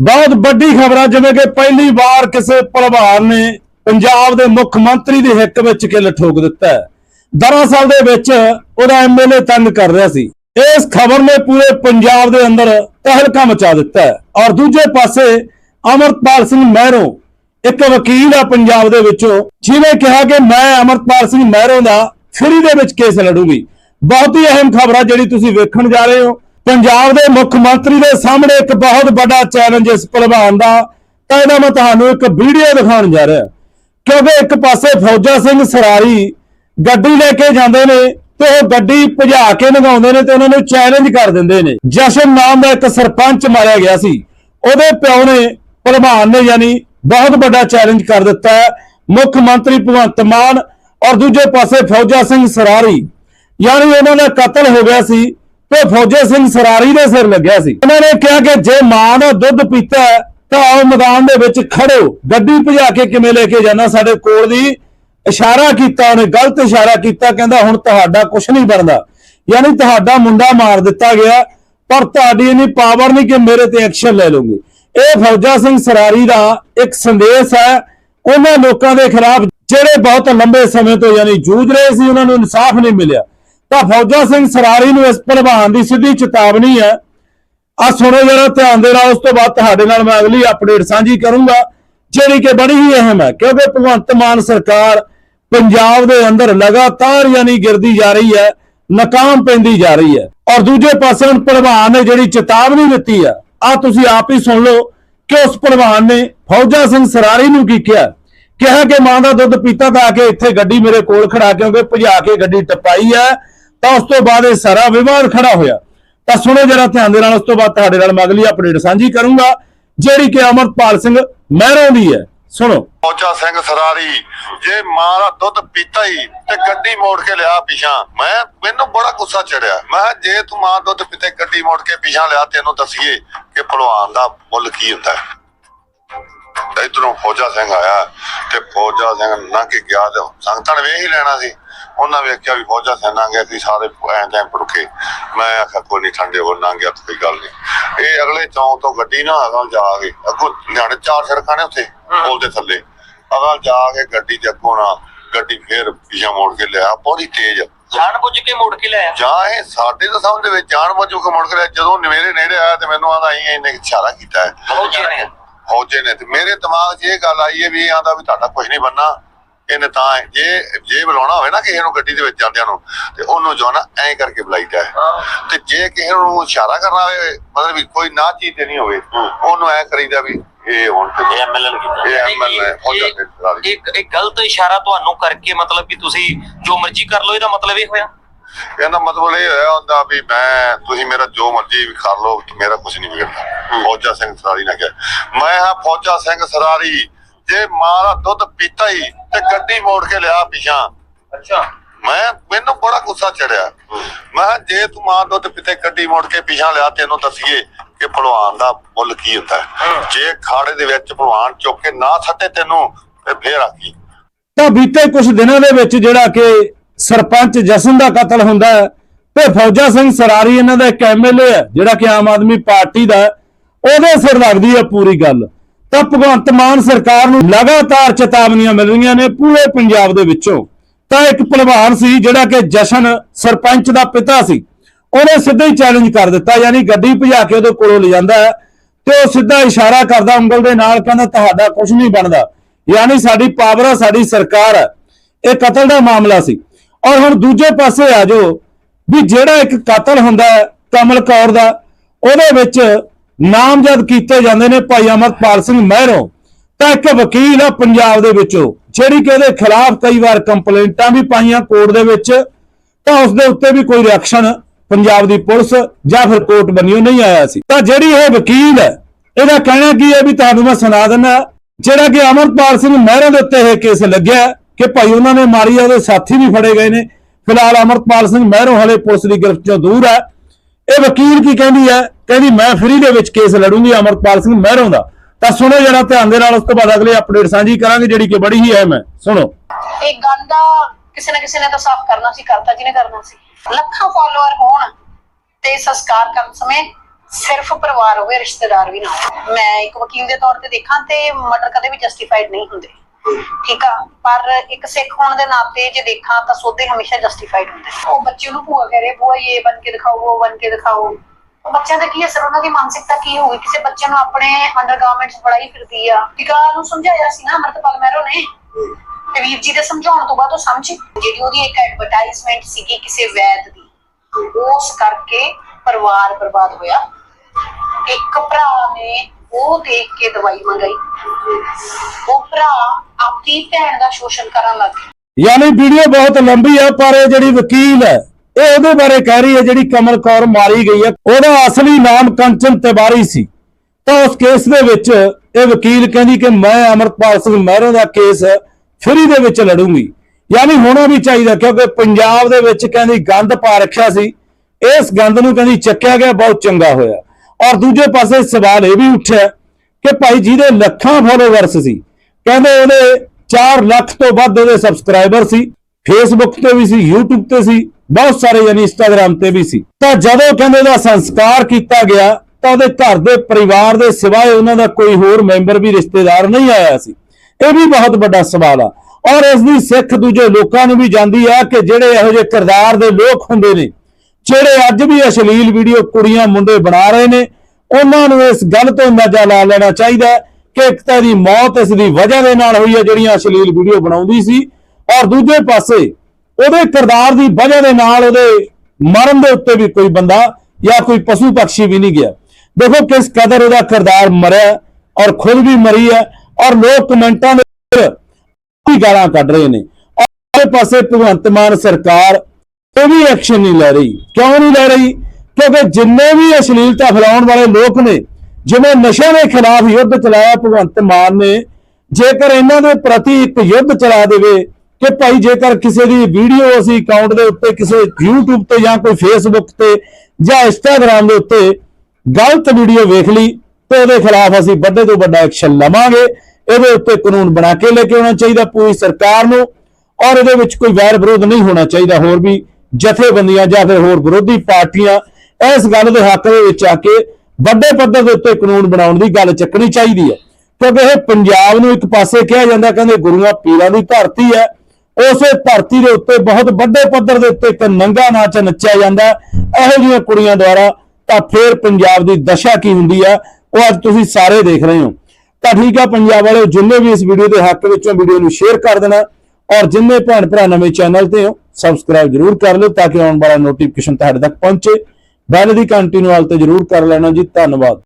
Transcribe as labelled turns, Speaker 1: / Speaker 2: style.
Speaker 1: ਬਹੁਤ ਵੱਡੀ ਖਬਰ ਆ, ਜਿਵੇਂ ਕਿ ਪਹਿਲੀ ਵਾਰ ਕਿਸੇ ਭਲਵਾਨ ਨੇ ਪੰਜਾਬ ਦੇ ਮੁੱਖ ਮੰਤਰੀ ਦੇ ਹਿੱਕ ਵਿੱਚ ਕਿੱਲ ਠੋਕ ਦਿੱਤਾ ਦਰਅਸਲ ਦੇ ਵਿੱਚ ਉਹਦਾ ਐਮਐਲਏ ਤੰਗ ਕਰ ਰਿਹਾ ਸੀ। ਇਸ ਖਬਰ ਨੇ ਪੂਰੇ ਪੰਜਾਬ ਦੇ ਅੰਦਰ ਤਹਿਲਕਾ ਮਚਾ ਦਿੱਤਾ ਹੈ। ਔਰ ਦੂਜੇ ਪਾਸੇ ਅਮਰਪਾਲ ਸਿੰਘ ਮਹਿਰੋਂ, ਇੱਕ ਵਕੀਲ ਆ ਪੰਜਾਬ ਦੇ ਵਿੱਚੋਂ, ਜਿਵੇਂ ਕਿਹਾ ਕਿ ਮੈਂ ਅਮਰਪਾਲ ਸਿੰਘ ਮਹਿਰੋਂ ਦਾ ਫਰੀ ਦੇ ਵਿੱਚ ਕੇਸ ਲੜੂਗੀ। ਬਹੁਤ ਹੀ ਅਹਿਮ ਖਬਰ ਆ ਜਿਹੜੀ ਤੁਸੀਂ ਵੇਖਣ ਜਾ ਰਹੇ ਹੋ। ਪੰਜਾਬ ਦੇ ਮੁੱਖ ਮੰਤਰੀ ਦੇ ਸਾਹਮਣੇ ਇੱਕ ਬਹੁਤ ਵੱਡਾ ਚੈਲੰਜ ਇਸ ਭਲਵਾਨ ਦਾ। ਤਾਂ ਇਹਦਾ ਮੈਂ ਤੁਹਾਨੂੰ ਇੱਕ ਵੀਡੀਓ ਦਿਖਾਉਣ ਜਾ ਰਿਹਾ। ਕਿਉਂਕਿ ਇੱਕ ਪਾਸੇ ਫੌਜਾ ਸਿੰਘ ਸਰਾਰੀ ਗੱਡੀ ਲੈ ਕੇ ਜਾਂਦੇ ਨੇ ਤੇ ਉਹ ਗੱਡੀ ਭਜਾ ਕੇ ਲਗਾਉਂਦੇ ਨੇ ਤੇ ਉਹਨਾਂ ਨੂੰ ਚੈਲੰਜ ਕਰ ਦਿੰਦੇ ਨੇ। ਜਸ਼ਨ ਨਾਮ ਦਾ ਇੱਕ ਸਰਪੰਚ ਮਾਰਿਆ ਗਿਆ ਸੀ। ਉਹਦੇ ਪਿਓ ਨੇ ਭਲਵਾਨ ਨੇ ਯਾਨੀ ਬਹੁਤ ਵੱਡਾ ਚੈਲੰਜ ਕਰ ਦਿੱਤਾ ਹੈ। ਮੁੱਖ ਮੰਤਰੀ ਭਗਵੰਤ ਮਾਨ ਔਰ ਦੂਜੇ ਪਾਸੇ ਫੌਜਾ ਸਿੰਘ ਸਰਾਰੀ। ਯਾਨੀ ਉਹਨਾਂ ਦਾ ਕਤਲ ਹੋ ਗਿਆ ਸੀ। ਤੇ ਫੌਜੇ ਸਿੰਘ ਸਰਾਰੀ ਦੇ ਸਿਰ ਲੱਗਿਆ ਸੀ। ਉਹਨਾਂ ਨੇ ਕਿਹਾ ਕਿ ਜੇ ਮਾਂ ਦਾ ਦੁੱਧ ਪੀਤਾ ਹੈ, ਤਾਂ ਆਓ ਮੈਦਾਨ ਦੇ ਵਿੱਚ ਖੜੋ ਗੱਡੀ ਭਜਾ ਕੇ ਕਿਵੇਂ ਲੈ ਕੇ ਜਾਣਾ? ਸਾਡੇ ਕੋਲ ਦੀ ਇਸ਼ਾਰਾ ਕੀਤਾ ਉਹਨੇ ਗਲਤ ਇਸ਼ਾਰਾ ਕੀਤਾ ਕਹਿੰਦਾ ਹੁਣ ਤੁਹਾਡਾ ਕੁਝ ਨਹੀਂ ਬਣਦਾ। ਯਾਨੀ ਤੁਹਾਡਾ ਮੁੰਡਾ ਮਾਰ ਦਿੱਤਾ ਗਿਆ ਪਰ ਤੁਹਾਡੀ ਇੰਨੀ ਪਾਵਰ ਨਹੀਂ ਕਿ ਮੇਰੇ ਤੇ ਐਕਸ਼ਨ ਲੈ ਲਓਗੇ ਇਹ ਫੌਜਾ ਸਿੰਘ ਸਰਾਰੀ ਦਾ ਇੱਕ ਸੰਦੇਸ਼ ਹੈ। ਉਹਨਾਂ ਲੋਕਾਂ ਦੇ ਖਿਲਾਫ ਜਿਹੜੇ ਬਹੁਤ ਲੰਬੇ ਸਮੇਂ ਤੋਂ ਯਾਨੀ ਜੂਝ ਰਹੇ ਸੀ ਉਹਨਾਂ ਨੂੰ ਇਨਸਾਫ ਨਹੀਂ ਮਿਲਿਆ। ਤਾਂ ਫੌਜਾ ਸਿੰਘ ਸਰਾਰੀ ਨੂੰ ਇਸ ਪ੍ਰਭਾਨ ਦੀ ਸਿੱਧੀ ਚੇਤਾਵਨੀ ਹੈ। ਆ ਸੁਣੋ ਜਰਾ, ਧਿਆਨ ਦੇ ਨਾਲ, ਉਸ ਤੋਂ ਬਾਅਦ ਤੁਹਾਡੇ ਨਾਲ ਮੈਂ ਅਗਲੀ ਅਪਡੇਟ ਸਾਂਝੀ ਕਰੂੰਗਾ, ਜਿਹੜੀ ਕਿ ਬੜੀ ਹੀ ਅਹਿਮ ਹੈ, ਕਿਉਂਕਿ ਭਗਵੰਤ ਮਾਨ ਸਰਕਾਰ ਪੰਜਾਬ ਦੇ ਅੰਦਰ ਲਗਾਤਾਰ ਯਾਨੀ ਗਿਰਦੀ ਜਾ ਰਹੀ ਹੈ, ਨਾਕਾਮ ਪੈਂਦੀ ਜਾ ਰਹੀ ਹੈ। ਔਰ ਦੂਜੇ ਪਾਸੇ ਹੁਣ ਪ੍ਰਧਾਨ ਨੇ ਜਿਹੜੀ ਚੇਤਾਵਨੀ ਦਿੱਤੀ ਆ ਆ ਤੁਸੀਂ ਆਪ ਹੀ ਸੁਣ ਲਓ ਕਿ ਉਸ ਪ੍ਰਧਾਨ ਨੇ ਫੌਜਾ ਸਿੰਘ ਸਰਾਰੀ ਨੂੰ ਕੀ ਕਿਹਾ? ਕਿਹਾ ਕਿ ਮਾਂ ਦਾ ਦੁੱਧ ਪੀਤਾ ਤਾਂ ਆ ਕੇ ਇੱਥੇ ਗੱਡੀ ਮੇਰੇ ਕੋਲ ਖੜਾ, ਕਿਉਂਕਿ ਭਜਾ ਕੇ ਗੱਡੀ ਟਪਾਈ ਹੈ। ਤਾਂ ਉਸ ਤੋਂ ਬਾਅਦ ਇਹ ਸਾਰਾ ਵਿਵਾਦ ਖੜਾ ਹੋਇਆ। ਤਾਂ ਸੁਣੋ ਜਰਾ ਧਿਆਨ ਦੇ ਨਾਲ, ਉਸ ਤੋਂ ਬਾਅਦ ਤੁਹਾਡੇ ਨਾਲ ਮੈਂ ਅਗਲੀ ਅਪਡੇਟ ਸਾਂਝੀ ਕਰੂੰਗਾ, ਜਿਹੜੀ ਕਿ ਅਮਰਪਾਲ ਸਿੰਘ ਮਹਿਰੋਂ ਦੀ ਹੈ। ਸੁਣੋ।
Speaker 2: ਫੌਜਾ ਸਿੰਘ ਸਰਾਰੀ, ਜੇ ਮਾਂ ਦਾ ਦੁੱਧ ਪੀਤਾ ਹੀ ਤੇ ਗੱਡੀ ਮੋੜ ਕੇ ਲਿਆ ਪਿਛਾਂ ਮੈਂ, ਮੈਨੂੰ ਬੜਾ ਗੁੱਸਾ ਚੜਿਆ। ਮੈਂ ਜੇ ਤੂੰ ਮਾਂ ਦੁੱਧ ਪੀਤੇ, ਗੱਡੀ ਮੋੜ ਕੇ ਪਿਛਾਂ ਲਿਆ, ਤੈਨੂੰ ਦੱਸੀਏ ਕਿ ਭਲਵਾਨ ਦਾ ਮੁੱਲ ਕੀ ਹੁੰਦਾ ਹੈ। ਇਧਰੋਂ ਫੌਜਾ ਸਿੰਘ ਆਇਆ ਤੇ ਫੌਜਾ ਸਿੰਘ ਲੰਘ ਕੇ ਗਿਆ ਤੇ ਸੰਗਤਾਂ ਨੇ ਵੇਖ ਹੀ ਲੈਣਾ ਸੀ। ਉਹਨਾਂ ਵੇਖਿਆ ਵੀ ਫੌਜਾ ਲੰਘ ਗਿਆ ਸੀ ਸਾਰੇ ਐਂ ਟਾਈਮ ਪੜਕੇ ਮੈਂ ਆਖਿਆ ਕੋਈ ਨਹੀਂ ਠੰਡੇ ਹੋ ਗਿਆ ਕੋਈ ਗੱਲ ਨਹੀਂ ਇਹ ਅਗਲੇ ਚੌਂਕ ਤੋਂ ਗੱਡੀ ਨਾ ਅਗਲ ਜਾ ਕੇ ਅੱਗੋਂ ਨਿਆਣੇ ਚਾਰ ਸੜਕਾਂ ਨੇ ਉੱਥੇ ਪੁਲ ਦੇ ਥੱਲੇ। ਅਗਲ ਜਾ ਕੇ ਗੱਡੀ ਦੇ ਅੱਗੋਂ ਨਾ ਗੱਡੀ ਫੇਰ ਪਿਛਾ ਮੋੜ ਕੇ ਲਿਆ ਬੜੀ ਤੇਜ਼।
Speaker 3: ਜਾਣ ਬੁੱਝ ਕੇ ਮੋੜ ਕੇ ਲਿਆਇਆ?
Speaker 2: ਜਾਂ ਇਹ ਸਾਡੇ ਤਾਂ ਸਮਝ ਵਿੱਚ ਜਾਣ ਬੁੱਝ ਕੇ ਮੁੜ ਕੇ ਲਿਆ। ਜਦੋਂ ਨਵੇਰੇ ਨੇੜੇ ਆਇਆ ਤੇ ਮੈਨੂੰ ਆਂਦਾ ਅਸੀਂ ਇਹਨੇ ਇਸ਼ਾਰਾ ਕੀਤਾ ਹੈ।
Speaker 3: ਫੌਜੀ ਨੇ।
Speaker 2: ਫੌਜੇ ਨੇ ਤੇ ਮੇਰੇ ਦਿਮਾਗ 'ਚ ਇਹ ਗੱਲ ਆਈ ਹੈ ਵੀ ਆਂਦਾ ਵੀ ਤੁਹਾਡਾ ਕੁਝ ਨਹੀਂ ਬੰਨਾ। ਇਹਨੇ ਤਾਂ ਜੇ ਜੇ ਬੁਲਾਉਣਾ ਹੋਵੇ ਨਾ ਕਿਸੇ ਨੂੰ ਗੱਡੀ ਦੇ ਵਿੱਚ ਜਾਂਦਿਆਂ ਨੂੰ ਤੇ ਉਹਨੂੰ ਜੋ ਨਾ ਐਂ ਕਰਕੇ ਬੁਲਾਈਦਾ ਹੈ। ਤੇ ਜੇ ਕਿਸੇ ਨੂੰ ਇਸ਼ਾਰਾ ਕਰਨਾ ਹੋਵੇ ਮਤਲਬ ਵੀ ਕੋਈ ਨਾ ਚੀਜ਼ ਨਹੀਂ ਹੋਵੇ ਉਹਨੂੰ ਐਂ ਕਰੀਦਾ ਵੀ ਇਹ ਹੁਣ ਤੇ
Speaker 3: ਐਮਐਲਏ ਕੀਤਾ।
Speaker 2: ਇਹ MLA ਹੈ, ਫੌਜਾਂ ਦੇ ਨਾਲ ਹੀ।
Speaker 3: ਇੱਕ ਇੱਕ ਗਲਤ ਇਸ਼ਾਰਾ ਤੁਹਾਨੂੰ ਕਰਕੇ ਮਤਲਬ ਕਿ ਤੁਸੀਂ ਜੋ ਮਰਜ਼ੀ ਕਰ ਲਓ ਇਹਦਾ ਮਤਲਬ ਇਹ ਹੋਇਆ?
Speaker 2: ਇਹਦਾ ਮਤਲਬ ਇਹ ਹੋਇਆ ਹੁੰਦਾ ਵੀ ਮੈਂ ਤੁਸੀਂ ਮੇਰਾ ਜੋ ਮਰਜ਼ੀ ਵੀ ਕਰ ਲਓ ਮੇਰਾ ਕੁਝ ਨਹੀਂ ਵਿਗੜਦਾ। ਫੌਜਾ ਸਿੰਘ ਸਰਾਰੀ ਨੇ ਕਿਹਾ। ਮੈਂ ਹਾਂ ਫੌਜਾ ਸਿੰਘ ਸਰਾਰੀ। ਜੇ ਮਾਂ ਦਾ ਦੁੱਧ ਪੀਤਾ ਹੀ ਤੇ ਗੱਡੀ ਮੋੜ ਕੇ ਲਿਆ ਪਿਛਾਂ
Speaker 3: ਅੱਛਾ।
Speaker 2: ਮੈਂ ਮੈਨੂੰ ਬੜਾ ਗੁੱਸਾ ਚੜਿਆ। ਮੈਂ ਕਿਹਾ ਜੇ ਤੂੰ ਮਾਂ ਦੁੱਧ ਪੀਤੇ ਗੱਡੀ ਮੋੜ ਕੇ ਪਿਛਾਂ ਲਿਆ ਤੈਨੂੰ ਦੱਸੀਏ ਕਿ ਭਲਵਾਨ ਦਾ ਮੁੱਲ ਕੀ ਹੁੰਦਾ ਹੈ। ਜੇ ਖਾੜੇ ਦੇ ਵਿੱਚ ਭਲਵਾਨ ਚੁੱਕ ਕੇ ਨਾ ਛੱਡੇ ਤੈਨੂੰ ਤੇ ਫੇਰ ਆਖੀ
Speaker 1: ਤਾਂ ਬੀਤੇ ਕੁਝ ਦਿਨਾਂ ਦੇ ਵਿੱਚ ਜਿਹੜਾ ਕਿ ਸਰਪੰਚ ਜਸਨ ਦਾ ਕਤਲ ਹੁੰਦਾ ਹੈ ਤੇ ਫੌਜਾ ਸਿੰਘ ਸਰਾਰੀ ਇਹਨਾਂ ਦਾ ਇੱਕ ਐਮਐਲਏ ਹੈ ਜਿਹੜਾ ਕਿ ਆਮ ਆਦਮੀ ਪਾਰਟੀ ਦਾ ਹੈ, ਉਹਦੇ ਸਿਰ ਲੱਗਦੀ ਹੈ ਪੂਰੀ ਗੱਲ। ਤਾਂ ਭਗਵੰਤ ਮਾਨ ਸਰਕਾਰ ਨੂੰ ਲਗਾਤਾਰ ਚੇਤਾਵਨੀਆਂ ਮਿਲ ਰਹੀਆਂ ਨੇ ਪੂਰੇ ਪੰਜਾਬ ਦੇ ਵਿੱਚੋਂ। ਤਾਂ ਇੱਕ ਪਹਿਲਵਾਨ ਸੀ ਜਿਹੜਾ ਕਿ ਜਸ਼ਨ ਸਰਪੰਚ ਦਾ ਪਿਤਾ ਸੀ। ਉਹਨੇ ਸਿੱਧਾ ਹੀ ਚੈਲੰਜ ਕਰ ਦਿੱਤਾ, ਯਾਨੀ ਗੱਡੀ ਭਜਾ ਕੇ ਉਹਦੇ ਕੋਲੋਂ ਲੈ ਜਾਂਦਾ ਤੇ ਉਹ ਸਿੱਧਾ ਇਸ਼ਾਰਾ ਕਰਦਾ ਉਂਗਲ ਦੇ ਨਾਲ ਕਹਿੰਦਾ, ਤੁਹਾਡਾ ਕੁਝ ਨਹੀਂ ਬਣਦਾ। ਯਾਨੀ ਸਾਡੀ ਪਾਵਰ ਆ, ਸਾਡੀ ਸਰਕਾਰ ਹੈ ਇਹ ਕਤਲ ਦਾ ਮਾਮਲਾ ਸੀ। ਔਰ ਹੁਣ ਦੂਜੇ ਪਾਸੇ ਆ ਜਾਓ ਵੀ ਜਿਹੜਾ ਇੱਕ ਕਤਲ ਹੁੰਦਾ ਹੈ, ਕਮਲ ਕੌਰ ਦਾ, ਉਹਦੇ ਵਿੱਚ ਨਾਮਜ਼ਦ ਕੀਤੇ ਜਾਂਦੇ ਨੇ ਭਾਈ ਅਮਰਪਾਲ ਸਿੰਘ ਮਹਿਰੋਂ ਤਾਂ ਇੱਕ ਵਕੀਲ ਆ ਪੰਜਾਬ ਦੇ ਵਿੱਚੋਂ ਜਿਹੜੀ ਕਿ ਉਹਦੇ ਖਿਲਾਫ ਕਈ ਵਾਰ ਕੰਪਲੇਂਟਾਂ ਵੀ ਪਾਈਆਂ ਕੋਰਟ ਦੇ ਵਿੱਚ ਤਾਂ ਉਸ ਦੇ ਉੱਤੇ ਵੀ ਕੋਈ ਰਿਐਕਸ਼ਨ ਪੰਜਾਬ ਦੀ ਪੁਲਿਸ ਜਾਂ ਫਿਰ ਕੋਰਟ ਬੰਨਿਓ ਨਹੀਂ ਆਇਆ ਸੀ। ਤਾਂ ਜਿਹੜੀ ਇਹ ਵਕੀਲ ਹੈ ਇਹਦਾ ਕਹਿਣਾ ਕੀ ਹੈ ਵੀ ਤੁਹਾਨੂੰ ਮੈਂ ਸੁਣਾ ਦਿੰਦਾ ਜਿਹੜਾ ਕਿ ਅਮਰਪਾਲ ਸਿੰਘ ਮਹਿਰੋਂ ਦੇ ਉੱਤੇ ਇਹ ਕੇਸ ਲੱਗਿਆ ਕਿ ਭਾਈ ਉਹਨਾਂ ਨੇ ਮਾਰੀ ਆ, ਉਹਦੇ ਸਾਥੀ ਵੀ ਫੜੇ ਗਏ ਨੇ। ਫਿਲਹਾਲ ਅਮਰਪਾਲ ਸਿੰਘ ਮਹਿਰੋਂ ਹਲੇ ਪੁਲਿਸ ਦੀ ਗ੍ਰਿਫਤ ਤੋਂ ਦੂਰ ਹੈ। ਇਹ ਵਕੀਲ ਕੀ ਕਹਿੰਦੀ ਹੈ ਕਹਿੰਦੀ, ਮੈਂ ਫਰੀ ਦੇ ਵਿੱਚ ਕੇਸ ਲੜੂੰਗੀ, ਅਮਰਪਾਲ ਸਿੰਘ ਮਹਿਰੋਂ ਦਾ ਤਾਂ ਸੁਣੋ ਜਰਾ, ਧਿਆਨ ਦੇ ਨਾਲ ਉਸ ਤੋਂ ਬਾਅਦ ਅਗਲੀ ਅਪਡੇਟ ਸਾਂਝੀ ਕਰਾਂਗੇ, ਜਿਹੜੀ ਕਿ ਬੜੀ ਹੀ ਅਹਿਮ ਹੈ। ਸੁਣੋ।
Speaker 4: ਇਹ ਗੰਦਾ ਕਿਸੇ ਨਾ ਕਿਸੇ ਨੇ ਤਾਂ ਸਾਫ਼ ਕਰਨਾ ਸੀ, ਕਰਤਾ ਜਿਹਨੇ ਕਰਨਾ ਸੀ? ਲੱਖਾਂ ਫਾਲੋਅਰ ਹੋਣ ਤੇ ਸੰਸਕਾਰ ਕਰਨ ਸਮੇਂ ਸਿਰਫ ਪਰਿਵਾਰ ਹੋਵੇ, ਰਿਸ਼ਤੇਦਾਰ ਵੀ ਨਾ ਮੈਂ ਇੱਕ ਵਕੀਲ ਦੇ ਤੌਰ ਤੇ ਦੇਖਾਂ ਤੇ ਮਰਡਰ ਕਦੇ ਵੀ ਜਸਟੀਫਾਈਡ ਨਹੀਂ ਹੁੰਦੇ। ਠੀਕ ਆ? ਪਰ ਇੱਕ ਸਿੱਖ ਹੋਣ ਦੇ ਨਾਤੇ ਜੇ ਦੇਖਾਂ ਤਾਂ ਸੋਧੇ ਹਮੇਸ਼ਾ ਜਸਟੀਫਾਈਡ ਹੁੰਦੇ ਉਹ ਬੱਚੇ ਨੂੰ ਭੂਆ ਕਹਿ ਰਹੇ, ਭੂਆ, ਇਹ ਬਣ ਕੇ ਦਿਖਾਓ, ਉਹ ਬਣ ਕੇ ਦਿਖਾਓ। ਉਹ ਬੱਚਿਆਂ ਦਾ ਕੀ ਅਸਰ, ਉਹਨਾਂ ਦੀ ਮਾਨਸਿਕਤਾ ਕੀ ਹੋਊਗੀ? ਕਿਸੇ ਬੱਚੇ ਨੂੰ ਆਪਣੇ ਅੰਡਰਗਾਰਮੈਂਟਸ ਫੜਾਈ ਫਿਰਦੀ ਆ। ਟੀਕਾ ਨੂੰ ਸਮਝਾਇਆ ਸੀ ਨਾ ਅਮਰਤਪਾਲ ਮਹਿਰੋ ਨੇ। ਤੇ ਵੀਰ ਜੀ ਦੇ ਸਮਝਾਉਣ ਤੋਂ ਬਾਅਦ ਉਹ ਸਮਝੀ ਜਿਹੜੀ ਉਹਦੀ ਇੱਕ ਐਡਵਰਟਾਈਜ਼ਮੈਂਟ ਸੀਗੀ ਕਿਸੇ ਵੈਦ ਦੀ। ਉਸ ਕਰਕੇ ਪਰਿਵਾਰ ਬਰਬਾਦ ਹੋਇਆ। ਇੱਕ ਭਰਾ ਨੇ ਉਹ ਦੇਖ ਕੇ ਦਵਾਈ ਮੰਗਾਈ। ਉਹ ਭਰਾ ਆਪਣੀ ਭੈਣ ਦਾ ਸ਼ੋਸ਼ਣ ਕਰਨ ਲੱਗ ਗਿਆ।
Speaker 1: ਯਾਨੀ ਵੀਡੀਓ ਬਹੁਤ ਲੰਬੀ ਆ, ਪਰ ਇਹ ਜਿਹੜੀ ਵਕੀਲ ਹੈ ਇਹ ਉਹਦੇ ਬਾਰੇ ਕਹਿ ਰਹੀ ਹੈ ਜਿਹੜੀ ਕਮਲ ਕੌਰ ਮਾਰੀ ਗਈ ਹੈ। ਉਹਦਾ ਅਸਲੀ ਨਾਮ ਕੰਚਨ ਤਿਵਾਰੀ ਸੀ। ਤਾਂ ਉਸ ਕੇਸ ਦੇ ਵਿੱਚ ਇਹ ਵਕੀਲ ਕਹਿੰਦੀ ਕਿ ਮੈਂ ਅਮਰਪਾਲ ਸਿੰਘ ਮਹਿਰੋ ਦਾ ਕੇਸ ਫਰੀ ਦੇ ਵਿੱਚ ਲੜੂੰਗੀ। ਯਾਨੀ ਹੋਣਾ ਵੀ ਚਾਹੀਦਾ ਕਿਉਂਕਿ ਪੰਜਾਬ ਦੇ ਵਿੱਚ ਕਹਿੰਦੀ ਗੰਦ ਪਾ ਰੱਖਿਆ ਸੀ। ਇਸ ਗੰਦ ਨੂੰ ਕਹਿੰਦੀ ਚੱਕਿਆ ਗਿਆ, ਬਹੁਤ ਚੰਗਾ ਹੋਇਆ। ਔਰ ਦੂਜੇ ਪਾਸੇ ਸਵਾਲ ਇਹ ਵੀ ਉੱਠਿਆ ਕਿ ਭਾਈ ਜਿਹਦੇ ਲੱਖਾਂ ਫੋਲੋਵਰਸ ਸੀ, ਕਹਿੰਦੇ ਉਹਦੇ 4 ਲੱਖ ਤੋਂ ਵੱਧ ਉਹਦੇ ਸਬਸਕ੍ਰਾਈਬਰ ਸੀ। ਫੇਸਬੁੱਕ ਤੇ ਵੀ ਸੀ, YouTube ਤੇ ਸੀ। ਬਹੁਤ ਸਾਰੇ ਯਾਨੀ Instagram ਤੇ ਵੀ ਸੀ। ਤਾਂ ਜਦੋਂ ਕਹਿੰਦੇ ਉਹਦਾ ਸੰਸਕਾਰ ਕੀਤਾ ਗਿਆ, ਤਾਂ ਉਹਦੇ ਘਰ ਦੇ ਪਰਿਵਾਰ ਦੇ ਸਿਵਾਏ ਉਹਨਾਂ ਦਾ ਕੋਈ ਹੋਰ ਮੈਂਬਰ ਵੀ ਰਿਸ਼ਤੇਦਾਰ ਨਹੀਂ ਆਇਆ ਸੀ। ਇਹ ਵੀ ਬਹੁਤ ਵੱਡਾ ਸਵਾਲ ਆ। ਔਰ ਇਸ ਦੀ ਸਿੱਖ ਦੂਜੇ ਲੋਕਾਂ ਨੂੰ ਵੀ ਜਾਂਦੀ ਆ ਕਿ ਜਿਹੜੇ ਇਹੋ ਜਿਹੇ ਕਿਰਦਾਰ ਦੇ ਲੋਕ ਹੁੰਦੇ ਨੇ, ਜਿਹੜੇ ਅੱਜ ਵੀ ਅਸ਼ਲੀਲ ਵੀਡੀਓ ਕੁੜੀਆਂ ਮੁੰਡੇ ਬਣਾ ਰਹੇ ਨੇ, ਉਹਨਾਂ ਨੂੰ ਇਸ ਗੱਲ ਤੋਂ ਅੰਦਾਜ਼ਾ ਲਾ ਲੈਣਾ ਚਾਹੀਦਾ ਕਿ ਇੱਕ ਤਾਂ ਦੀ ਮੌਤ ਇਸ ਦੀ ਵਜ੍ਹਾ ਦੇ ਨਾਲ ਹੋਈ ਹੈ ਜਿਹੜੀਆਂ ਅਸ਼ਲੀਲ ਵੀਡੀਓ ਬਣਾਉਂਦੀ ਸੀ। ਔਰ ਦੂਜੇ ਪਾਸੇ ਉਹਦੇ ਕਿਰਦਾਰ ਦੀ ਵਜ੍ਹਾ ਦੇ ਨਾਲ ਉਹਦੇ ਮਰਨ ਦੇ ਉੱਤੇ ਵੀ ਕੋਈ ਬੰਦਾ ਜਾਂ ਕੋਈ ਪਸ਼ੂ ਪੰਛੀ ਵੀ ਨਹੀਂ ਗਿਆ। ਦੇਖੋ ਕਿਸ ਕਦਰ ਉਹਦਾ ਕਿਰਦਾਰ ਮਰਿਆ ਔਰ ਖੁਦ ਵੀ ਮਰੀ ਹੈ ਔਰ ਲੋਕ ਕਮੈਂਟਾਂ ਦੇ ਵਿੱਚ ਗਾਲਾਂ ਕੱਢ ਰਹੇ ਨੇ। ਔਰ ਪਾਸੇ ਭਗਵੰਤ ਮਾਨ ਸਰਕਾਰ ਕੋਈ ਵੀ ਐਕਸ਼ਨ ਨਹੀਂ ਲੈ ਰਹੀ। ਕਿਉਂ ਨਹੀਂ ਲੈ ਰਹੀ? ਕਿਉਂਕਿ ਜਿੰਨੇ ਵੀ ਅਸ਼ਲੀਲਤਾ ਫੈਲਾਉਣ ਵਾਲੇ ਲੋਕ ਨੇ, ਜਿਵੇਂ ਨਸ਼ਿਆਂ ਦੇ ਖਿਲਾਫ ਯੁੱਧ ਚਲਾਇਆ ਭਗਵੰਤ ਮਾਨ ਨੇ, ਜੇਕਰ ਇਹਨਾਂ ਦੇ ਪ੍ਰਤੀ ਇੱਕ ਯੁੱਧ ਚਲਾ ਦੇਵੇ ਕਿ ਭਾਈ ਜੇਕਰ ਕਿਸੇ ਦੀ ਵੀਡੀਓ ਅਸੀਂ ਅਕਾਊਂਟ ਦੇ ਉੱਤੇ ਕਿਸੇ YouTube ਤੇ ਜਾਂ ਕੋਈ Facebook ਤੇ ਜਾਂ Instagram ਦੇ ਉੱਤੇ ਗਲਤ ਵੀਡੀਓ ਵੇਖ ਲਈ, ਤੇ ਉਹਦੇ ਖਿਲਾਫ ਅਸੀਂ ਵੱਡੇ ਤੋਂ ਵੱਡਾ ਐਕਸ਼ਨ ਲਵਾਂਗੇ। ਇਹਦੇ ਉੱਤੇ ਕਾਨੂੰਨ ਬਣਾ ਕੇ ਲੈ ਕੇ ਆਉਣਾ ਚਾਹੀਦਾ ਪੂਰੀ ਸਰਕਾਰ ਨੂੰ, ਔਰ ਇਹਦੇ ਵਿੱਚ ਕੋਈ ਵੈਰ ਵਿਰੋਧ ਨਹੀਂ ਹੋਣਾ ਚਾਹੀਦਾ ਹੋਰ ਵੀ ਜਥੇਬੰਦੀਆਂ ਜਾਂ ਫਿਰ ਹੋਰ ਵਿਰੋਧੀ ਪਾਰਟੀਆਂ ਇਸ ਗੱਲ ਦੇ ਹੱਕ ਦੇ ਵਿੱਚ ਆ ਕੇ ਵੱਡੇ ਪੱਧਰ ਦੇ ਉੱਤੇ ਕਾਨੂੰਨ ਬਣਾਉਣ ਦੀ ਗੱਲ ਚੱਕਣੀ ਚਾਹੀਦੀ ਹੈ। ਕਿਉਂਕਿ ਇਹ ਪੰਜਾਬ ਨੂੰ ਇੱਕ ਪਾਸੇ ਕਿਹਾ ਜਾਂਦਾ, ਕਹਿੰਦੇ ਗੁਰੂਆਂ ਪੀਰਾਂ ਦੀ ਧਰਤੀ ਹੈ। ਉਸੇ ਧਰਤੀ ਦੇ ਉੱਤੇ ਬਹੁਤ ਵੱਡੇ ਪੱਧਰ ਦੇ ਉੱਤੇ ਇੱਕ ਨੰਗਾ ਨਾਚ ਨੱਚਿਆ ਜਾਂਦਾ ਇਹੋ ਜਿਹੀਆਂ ਕੁੜੀਆਂ ਦੁਆਰਾ ਤਾਂ ਫੇਰ ਪੰਜਾਬ ਦੀ ਦਸ਼ਾ ਕੀ ਹੁੰਦੀ ਹੈ, ਉਹ ਅੱਜ ਤੁਸੀਂ ਸਾਰੇ ਦੇਖ ਰਹੇ ਹੋ। ਤਾਂ ਠੀਕ ਆ, ਪੰਜਾਬ ਵਾਲਿਓ, ਜਿੰਨੇ ਵੀ ਇਸ ਵੀਡੀਓ ਦੇ ਹੱਕ ਵਿੱਚੋਂ ਵੀਡੀਓ ਨੂੰ ਸ਼ੇਅਰ ਕਰ ਦੇਣਾ ਔਰ ਜਿੰਨੇ ਭੈਣ ਭਰਾ ਨਵੇਂ ਚੈਨਲ ਤੇ ਹੋ ਸਬਸਕ੍ਰਾਈਬ ਜਰੂਰ ਕਰ ਲਿਓ ਤਾਂ ਕਿ ਆਉਣ ਵਾਲਾ ਨੋਟੀਫਿਕੇਸ਼ਨ ਤੁਹਾਡੇ ਤੱਕ ਪਹੁੰਚੇ। ਬੈਲ ਦੀ ਘੰਟੀ ਨੂੰ ਹਾਲ ਤੇ ਜਰੂਰ ਕਰ ਲੈਣਾ ਜੀ। ਧੰਨਵਾਦ।